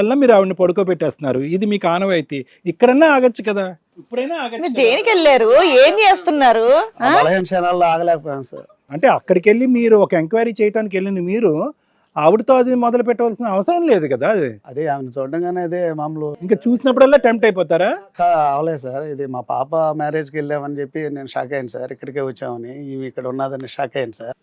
అలా మీరు ఆవిడని పడుకోబెట్టేస్తున్నారు. ఇది మీకు ఆనవాయితీ ఇక్కడన్నా ఆగొచ్చు కదా? ఇప్పుడైనా ఆగచ్చు. దేనికి వెళ్ళారు? ఏం చేస్తున్నారు? బలహీన క్షణాల్లో ఆగలేకపోయాను సార్. అంటే అక్కడికి వెళ్ళి మీరు ఒక ఎంక్వైరీ చేయడానికి వెళ్ళిన మీరు. ఆవిడతో అది మొదలు పెట్టవలసిన అవసరం లేదు కదా అది? అదే ఆమెను చూడగానే అదే మామూలు ఇంకా చూసినప్పుడల్లా టెంప్ట్ అయిపోతారా? అవలేదు సార్. ఇది మా పాప మ్యారేజ్కి వెళ్ళామని చెప్పి నేను షాక్ అయ్యాను సార్. ఇక్కడికే వచ్చామని. ఇవి ఇక్కడ ఉన్నదని షాక్ అయ్యాను సార్.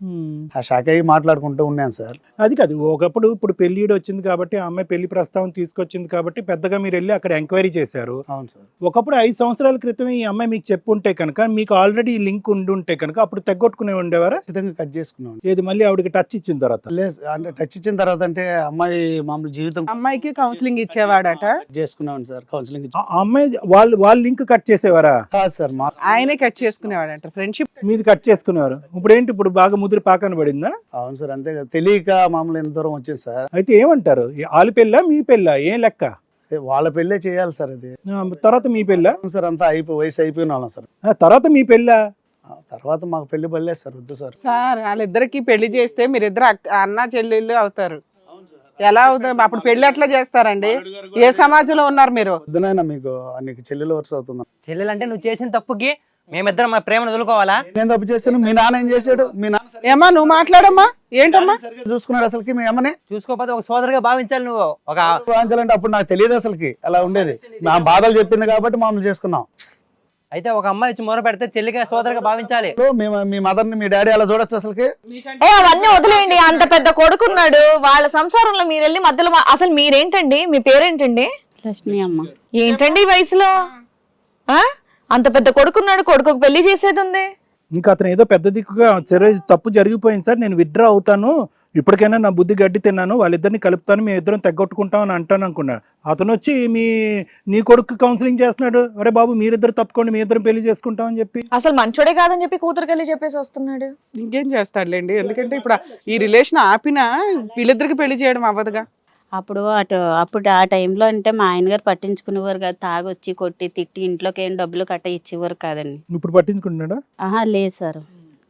ఆ షాక్ అయ్యి మాట్లాడుకుంటూ ఉన్నాను సార్. అది కాదు. ఒకప్పుడు ఇప్పుడు పెళ్ళిడు వచ్చింది కాబట్టి ఆ అమ్మాయి పెళ్ళి ప్రస్తావన తీసుకొచ్చింది కాబట్టి పెద్దగా మీరు వెళ్ళి అక్కడ ఎంక్వైరీ చేశారు. అవును సార్. ఒకప్పుడు ఐదు సంవత్సరాల క్రితం ఈ అమ్మాయి మీకు చెప్పుంటే కనుక మీకు ఆల్రెడీ లింక్ ఉండి ఉంటే కనుక అప్పుడు తెగొట్టుకునే ఉండేవారా? ఖచ్చితంగా కట్ చేసుకున్నాను ఏది మళ్ళీ ఆవిడకి టచ్ ఇచ్చిన తర్వాత? లేదు అంటే టచ్ ఇచ్చిన తర్వాత అంటే అమ్మాయి మామూలు జీవితం అమ్మాయికి కౌన్సిలింగ్ ఇచ్చేవాడట? కట్ చేసుకున్నాను సార్ కౌన్సిలింగ్ ఆ అమ్మాయి వాళ్ళు వాళ్ళ లింక్ కట్ చేసేవారా? కాదు సార్ మా ఆయనే కట్ చేసుకునేవాడంట. ఫ్రెండ్షిప్ మీది కట్ చేసుకునేవారు. ఇప్పుడు ఏంటి ఇప్పుడు బాగా ముదిరి పాకన పడిందా? అవును సార్ అంతే కదా. తెలియక మామూలు ఎంత దూరం వచ్చింది సార్. అయితే ఏమంటారు? ఈ ఆలి పెళ్ళ మీ పెళ్ళ? ఏం లెక్క? అదే వాళ్ళ పెళ్ళే చేయాలి సార్ అది ఆ, తర్వాత మీ పెళ్ళ? అవును సార్ అంతా అయిపోయి వయసు అయిపోయిన వాళ్ళం సార్. ఆ, తర్వాత మీ పెళ్ళ? తర్వాత మాకు పెళ్ళి పడలేదు సార్ వద్దు సార్. సార్ వాళ్ళిద్దరికి పెళ్ళి చేస్తే మీరిద్దరు అన్న చెల్లెళ్ళు అవుతారు. ఎలా అవుతారు అప్పుడు పెళ్ళి ఎట్లా చేస్తారండి? ఏ సమాజంలో ఉన్నారు మీరు? వద్దునైనా మీకు నీకు చెల్లెలు వరుస అవుతుంది? చెల్లెలంటే నువ్వు చేసిన తప్పుకి మేమిద్దరం మా ప్రేమను వదులుకోవాలా? నేను తప్పు చేశాను మీ నాన్న ఏం చేశాడు? మీ నాన్న ఏమా నువ్వు మాట్లాడమ్మా? ఏంటమ్మా? చూసుకున్నాడు అసలుకి మీ అమ్మని? చూసుకోకపోతే ఒక సోదరుగా భావించాలి నువ్వు. ఒక వాంచాలంటే అప్పుడు నాకు తెలియదు అసలుకి అలా ఉండేది. నా బాధలు చెప్పింది కాబట్టి మామూలు చేసుకున్నాం. అయితే ఒక అమ్మాయి వచ్చి మొర పెడితే చెల్లిగా సోదరుగా భావించాలి. సో మీ మీ మదర్ని మీ డాడీ అలా చూడొచ్చు అసలుకి? ఏ అవన్నీ వదిలేయండి. అంత పెద్ద కొడుకున్నాడు. వాళ్ళ సంసారంలో మీరు వెళ్ళి మధ్యలో మా- అసలు మీరేంటండి? మీ పేరేంటండి? లక్ష్మి అమ్మ. ఏంటండి ఈ వయసులో? ఆ? అంత పెద్ద కొడుకున్నాడు కొడుకు పెళ్ళి చేసేది ఉంది. ఇంకా అతను ఏదో పెద్ద దిక్కుగా సరే తప్పు జరిగిపోయింది సార్ నేను విత్డ్రా అవుతాను. ఇప్పటికైనా నా బుద్ధి గడ్డి తిన్నాను వాళ్ళిద్దరిని కలుపుతాను మీ ఇద్దరం తెగొట్టుకుంటాం అని అంటాను అనుకున్నాడు. అతను వచ్చి మీ నీ కొడుకు కౌన్సిలింగ్ చేస్తున్నాడు. అరే బాబు మీరిద్దరు తప్పుకోండి మీ ఇద్దరం పెళ్ళి చేసుకుంటాం అని చెప్పి. అసలు మంచోడే కాదని చెప్పి కూతురుకి వెళ్ళి చెప్పేసి వస్తున్నాడు. ఇంకేం చేస్తాడులేండి? ఎందుకంటే ఇప్పుడు ఈ రిలేషన్ ఆపినా వీళ్ళిద్దరికి పెళ్ళి చేయడం అవ్వదుగా. అప్పుడు అటు అప్పుడు ఆ టైంలో అంటే మా ఆయన గారు పట్టించుకునేవారు కాదు. తాగొచ్చి కొట్టి తిట్టి ఇంట్లోకి ఏం డబ్బులు కట్ట ఇచ్చేవారు కాదండి. ఇప్పుడు పట్టించుకుంటున్నాడా? ఆహా లేదు సార్.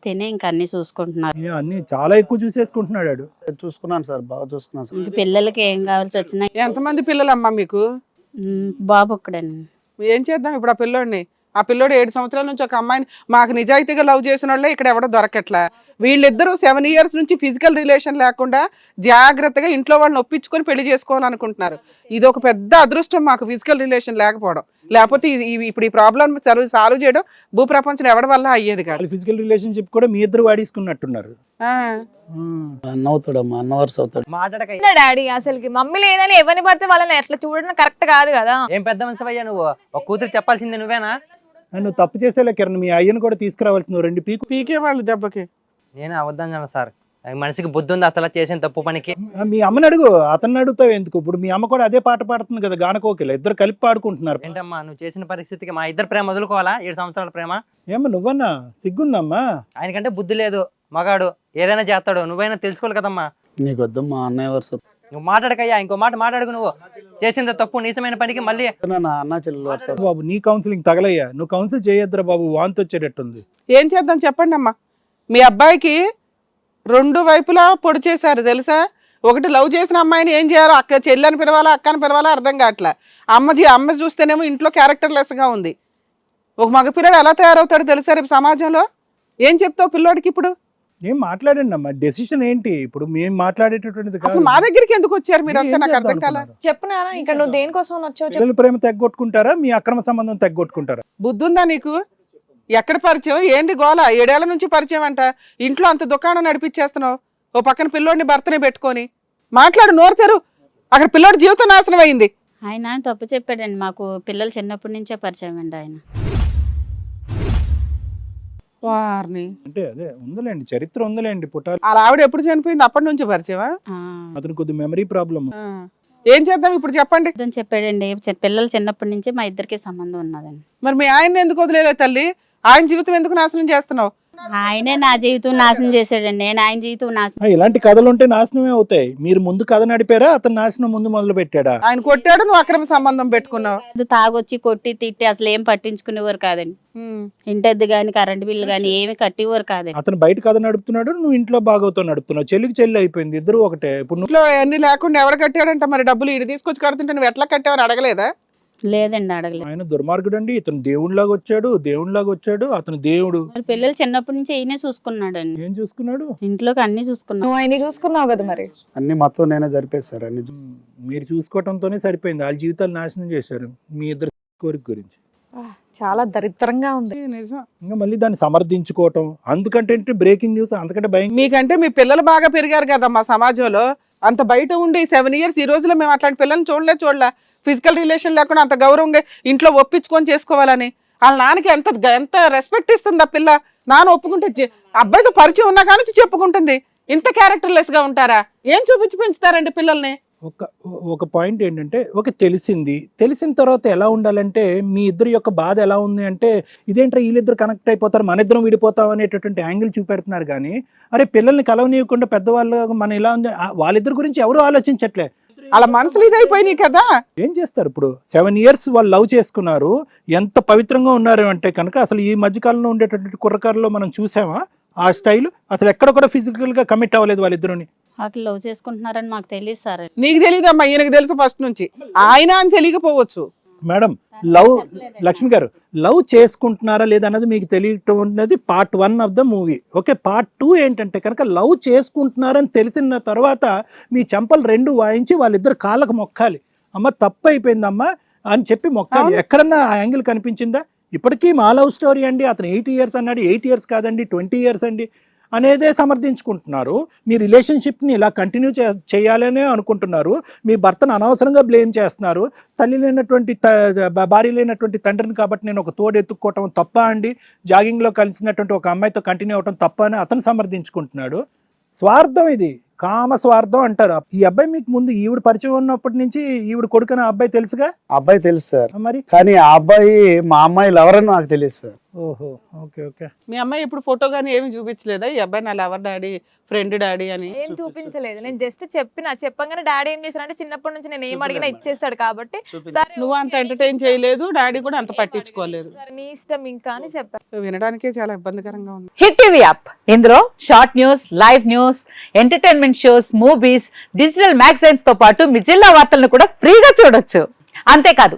తినే ఇంక అన్ని చూసుకుంటున్నారు. ఏ, అన్ని చాలా ఎక్కువ చూసేసుకుంటున్నాడు వాడు. చూసుకున్నాను సార్ బాగా చూసుకున్నాను సార్. ఇంక పిల్లలకి ఏం కావాల్సి వచ్చినా ఎంతమంది పిల్లలమ్మా మీకు? ఉమ్, బాబు ఒక్కడండి. ఏం చేద్దాం ఇప్పుడు ఆ పిల్లోడిని? ఆ పిల్లోడు ఏడు సంవత్సరాల నుంచి ఒక అమ్మాయిని మాకు నిజాయితీగా లవ్ చేసిన వాళ్ళే ఇక్కడ ఎవడో దొరకట్లా. వీళ్ళిద్దరూ సెవెన్ ఇయర్స్ నుంచి ఫిజికల్ రిలేషన్ లేకుండా జాగ్రత్తగా ఇంట్లో వాళ్ళని ఒప్పించుకొని పెళ్ళి చేసుకోవాలనుకుంటున్నారు. ఇది ఒక పెద్ద అదృష్టం మాకు ఫిజికల్ రిలేషన్ లేకపోవడం. లేకపోతే ఇప్పుడు ఈ ప్రాబ్లం సర్వ్ సాల్వ్ చేయడం భూప్రపంచం ఎవరి వల్ల అయ్యేది కాదు. ఫిజికల్ రిలేషన్షిప్ కూడా మీ ఇద్దరు వాడేసుకున్నట్టున్నారు. అవుతాడు మాట్లాడక. డాడీ అసలుకి? మమ్మీ లేదని ఎవరిని పడితే వాళ్ళని ఎట్లా చూడడం కరెక్ట్ కాదు కదా. ఏం పెద్ద మనిషి అయ్యా నువ్వు? ఒక కూతురు చెప్పాల్సింది నువ్వేనా? నువ్వు తప్పు చేసేలే కిరణ్ మీ అయ్యను కూడా తీసుకురావాల్సింది రెండు పీకు పీకే వాళ్ళు దెబ్బకి. నేను అవద్దాను సార్. మనిషికి బుద్ధి ఉంది అసలు చేసిన తప్పు పనికి. మీ అమ్మని అడుగు అతన్ని అడుగుతావు ఎందుకు? ఇప్పుడు మీ అమ్మ కూడా అదే పాట పాడుతుంది కదా గానకోకిల. ఇద్దరు కలిపి పాడుకుంటున్నారు. ఏంటమ్మా నువ్వు చేసిన పరిస్థితికి మా ఇద్దరు ప్రేమ వదులుకోవాలా? ఏడు సంవత్సరాల ప్రేమ? ఏమ్మా నువ్వన్నా? సిగ్గుందమ్మా. ఆయనకంటే బుద్ధి లేదు. మగాడు ఏదైనా చేస్తాడు. నువ్వైనా తెలుసుకోవాలి కదమ్మా. నీకు వద్దు మా అన్నయ్య వరుస నువ్వు మాట్లాడకయ్యా ఇంకో మాట మాట్లాడుకు నువ్వు. చేసిన తప్పు నీచమైన పనికి మళ్ళీ అన్న చెల్లెలు. బాబు నీ కౌన్సిలింగ్ తగలయ్యా. నువ్వు కౌన్సిల్ చేయొద్దురా బాబు వాంతి వచ్చేటట్టుంది. ఏం చేద్దాం చెప్పండి అమ్మా మీ అబ్బాయికి రెండు వైపులా పొడి చేశారు తెలుసా? ఒకటి లవ్ చేసిన అమ్మాయిని ఏం చేయాలో అక్క చెల్లని పిలవాలా అక్కని పిలవాలా అర్థం కావట్లే. అమ్మ అమ్మ చూస్తేనేమో ఇంట్లో క్యారెక్టర్లెస్గా ఉంది. ఒక మగ పిల్లడు ఎలా తయారవుతాడు తెలుసా రేపు సమాజంలో? ఏం చెప్తావు పిల్లోడికి ఇప్పుడు? ఏం మాట్లాడండి అమ్మా. డెసిషన్ ఏంటి? ఇప్పుడు మేము మాట్లాడేటటువంటిది కాదు. అసలు మా దగ్గరికి ఎందుకు వచ్చారు మీరు అంతా? నాకు అర్థం కాల? చెప్పు నాన్న ఇక్కడ నువ్వు దేనికోసం వచ్చావు చెప్పు. పిల్లల ప్రేమ తెగ్గొట్టుకుంటారా? మీ అక్రమ సంబంధం తెగ్గొట్టుకుంటారా? బుద్ధి ఉందా నీకు? ఎక్కడ పరిచయం? ఏంటి గోల? ఏడేళ్ళ నుంచి పరిచయం అంట. ఇంట్లో అంత దుకాణం నడిపించేస్తున్నావు. ఓ పక్కన పిల్లోడిని భర్తనే పెట్టుకొని. మాట్లాడు నోరు తెరు. అక్కడ పిల్లోడి జీవితం నాశనం అయింది. ఆయన తప్పు చెప్పాడండి. మాకు పిల్లలు చిన్నప్పటి నుంచే పరిచయం అండి ఆయన. వారిని. అంటే అదే ఉందిలేండి చరిత్ర ఉందిలేండి పుట్టాలి. అలా ఆవిడ ఎప్పుడు చనిపోయింది? అప్పటి నుంచి పరిచయమా? అతను కొద్ది మెమరీ ప్రాబ్లమ్ ఆ. ఏం చేద్దాం ఇప్పుడు చెప్పండి. చెప్పాడండి పిల్లలు చిన్నప్పటి నుంచే మా ఇద్దరికి సంబంధం ఉన్నదండి మరి మీ ఆయన ఎందుకు వదిలేలే తల్లి? ఆయన జీవితం ఎందుకు నాశనం చేస్తున్నావు? ఆయనే నా జీవితం నాశనం చేశాడండి. నేను ఆయన జీవితం నాశనం ఆ, ఇలాంటి కథలు ఉంటే నాశనమే అవుతాయి. మీరు ముందు కథ నడిపారా? అతను నాశనం ముందు మొదలు పెట్టాడా? ఆయన కొట్టాడు నువ్వు అక్రమ సంబంధం పెట్టుకున్నావు. అది తాగొచ్చి కొట్టి తిట్టి అసలు ఏం పట్టించుకునేవారు కాదండి. ఉమ్. ఇంటద్దు కానీ కరెంట్ బిల్లు కానీ ఏమి కట్టేవారు కాదండి. అతను బయట కథ నడుపుతున్నాడు నువ్వు ఇంట్లో బాగోతో నడుపుతున్నావు. చెల్లికి చెల్లి అయిపోయింది ఇద్దరు ఒకటే. ఇప్పుడు నువ్వు ఇంట్లో అన్ని లేకుండా ఎవరు కట్టాడంట మరి డబ్బులు? ఇటు తీసుకొచ్చి కడుతుంటే నువ్వు ఎట్లా కట్టావని అడగలేదా? లేదండి అడగలేదు. ఆయన దుర్మార్గుడు అండి ఇతను దేవుడిలాగా వచ్చాడు దేవుడిలాగా వచ్చాడు అతను దేవుడు. మరి పిల్లలు చిన్నప్పటి నుంచి ఈయనే చూసుకున్నాడండి. ఏం చూసుకున్నాడు? ఇంట్లోకి అన్ని చూసుకున్నాడు నువ్వు ఆయన చూసుకున్నావు కదా మరి? అన్ని మొత్తం నేనే జరిపేశారు అన్ని మీరు చూసుకోవటంతోనే సరిపోయింది. వాళ్ళ జీవితాలు నాశనం చేశారు. మీ ఇద్దరు కోరిక గురించి. చాలా దరిద్రంగా ఉంది. నిజం ఇంకా మళ్ళీ దాన్ని సమర్థించుకోవటం. అందుకంటే బ్రేకింగ్ న్యూస్ అంతకంటే భయం. మీకంటే మీ పిల్లలు బాగా పెరిగారు కదా మా సమాజంలో. అంత బయట ఉండి సెవెన్ ఇయర్స్ ఈ రోజులో మేము అట్లాంటి పిల్లల్ని చూడలే చూడలే. ఫిజికల్ రిలేషన్ లేకుండా అంత గౌరవంగా ఇంట్లో ఒప్పించుకొని చేసుకోవాలని. వాళ్ళ నాన్నకి ఎంత ఎంత రెస్పెక్ట్ ఇస్తుంది ఆ పిల్ల? నాన్న ఒప్పుకుంటే అబ్బాయితో పరిచయం ఉన్నా కానీ చెప్పుకుంటుంది. ఇంత క్యారెక్టర్లెస్గా ఉంటారా? ఏం చూపించి పెంచుతారండి పిల్లల్ని? ఒక ఒక పాయింట్ ఏంటంటే ఒక తెలిసింది. తెలిసిన తర్వాత ఎలా ఉండాలంటే మీ ఇద్దరి యొక్క బాధ ఎలా ఉంది అంటే ఇదేంటో వీళ్ళిద్దరు కనెక్ట్ అయిపోతారు మన ఇద్దరం విడిపోతాం అనేటటువంటి యాంగిల్ చూపెడుతున్నారు కానీ అరే పిల్లల్ని కలవనీయకుండా పెద్దవాళ్ళు మన ఇలా ఉంది వాళ్ళిద్దరి గురించి ఎవరు ఆలోచించట్లే. అలా మనసులు ఇదైపోయినాయి కదా. ఏం చేస్తారు ఇప్పుడు? సెవెన్ ఇయర్స్ వాళ్ళు లవ్ చేసుకున్నారు. ఎంత పవిత్రంగా ఉన్నారు అంటే కనుక అసలు ఈ మధ్యకాలంలో ఉండేటటువంటి కుర్రకారులో మనం చూసామా? ఆ స్టైల్ అసలు ఎక్కడ కూడా ఫిజికల్గా కమిట్ అవ్వలేదు వాళ్ళిద్దరుని. అట్లా లవ్ చేసుకుంటున్నారని మాకు తెలియదు సార్. నీకు తెలియదమ్మా ఈయనకు తెలుసు ఫస్ట్ నుంచి. ఆయన అని తెలియకపోవచ్చు. మేడం లవ్ లక్ష్మి గారు లవ్ చేసుకుంటున్నారా లేదా అన్నది మీకు తెలియటం ఉన్నది part one of the movie. Okay part two ఏంటంటే కనుక లవ్ చేసుకుంటున్నారని తెలిసిన తర్వాత మీ చెంపలు రెండు వాయించి వాళ్ళిద్దరు కాళ్ళకు మొక్కాలి. అమ్మ తప్పు అయిపోయిందమ్మా అని చెప్పి మొక్కాలి. ఎక్కడన్నా ఆ యాంగిల్ కనిపించిందా? ఇప్పటికీ మా లవ్ స్టోరీ అండి. అతను ఎయిట్ ఇయర్స్ అన్నాడు. ఎయిట్ ఇయర్స్ కాదండి ట్వంటీ ఇయర్స్ అండి. అనేదే సమర్థించుకుంటున్నారు. మీ రిలేషన్షిప్ని ఇలా కంటిన్యూ చే చేయాలనే అనుకుంటున్నారు. మీ భర్తను అనవసరంగా బ్లేమ్ చేస్తున్నారు. తల్లి లేనటువంటి భార్య లేనటువంటి తండ్రిని కాబట్టి నేను ఒక తోడు ఎత్తుక్కోవటం తప్ప అండి. జాగింగ్లో కలిసినటువంటి ఒక అమ్మాయితో కంటిన్యూ అవటం తప్ప అని అతను సమర్థించుకుంటున్నాడు. స్వార్థం ఇది. కామ స్వార్థం అంటారు. ఈ అబ్బాయి మీకు ముందు ఈవిడ పరిచయం ఉన్నప్పటి నుంచి ఈవిడ కొడుకున అబ్బాయి తెలుసుగా? అబ్బాయి తెలుసు సార్. మరి? కానీ ఆ అబ్బాయి మా అమ్మాయిలు ఎవరని నాకు తెలియదు సార్. ఓహో ఓకే ఓకే. మీ అమ్మాయి ఇప్పుడు ఫోటో కానీ ఏమి చూపించలేదా? ఈ అబ్బాయి నా లవర్ డాడీ ఫ్రెండ్ డాడీ అని? ఏం చూపించలేదు. నేను జస్ట్ చెప్పిన చెప్పగానే డాడీ ఏం చేశారంటే చిన్నప్పటి నుంచి నేను ఏం అడిగినా ఇచ్చేస్తాడు కాబట్టి సరే నువ్వు అంత ఎంటర్టైన్ చేయలేదు. డాడీ కూడా అంత పట్టించుకోలేదు. నీ ఇష్టం ఇంకా అని చెప్పాను వినడానికే చాలా ఇబ్బందికరంగా ఉంది. Hit TV app. ఇందులో short news live news entertainment shows movies digital మ్యాగజైన్స్తో పాటు మీ జిల్లా వార్తలను కూడా ఫ్రీగా చూడొచ్చు. అంతేకాదు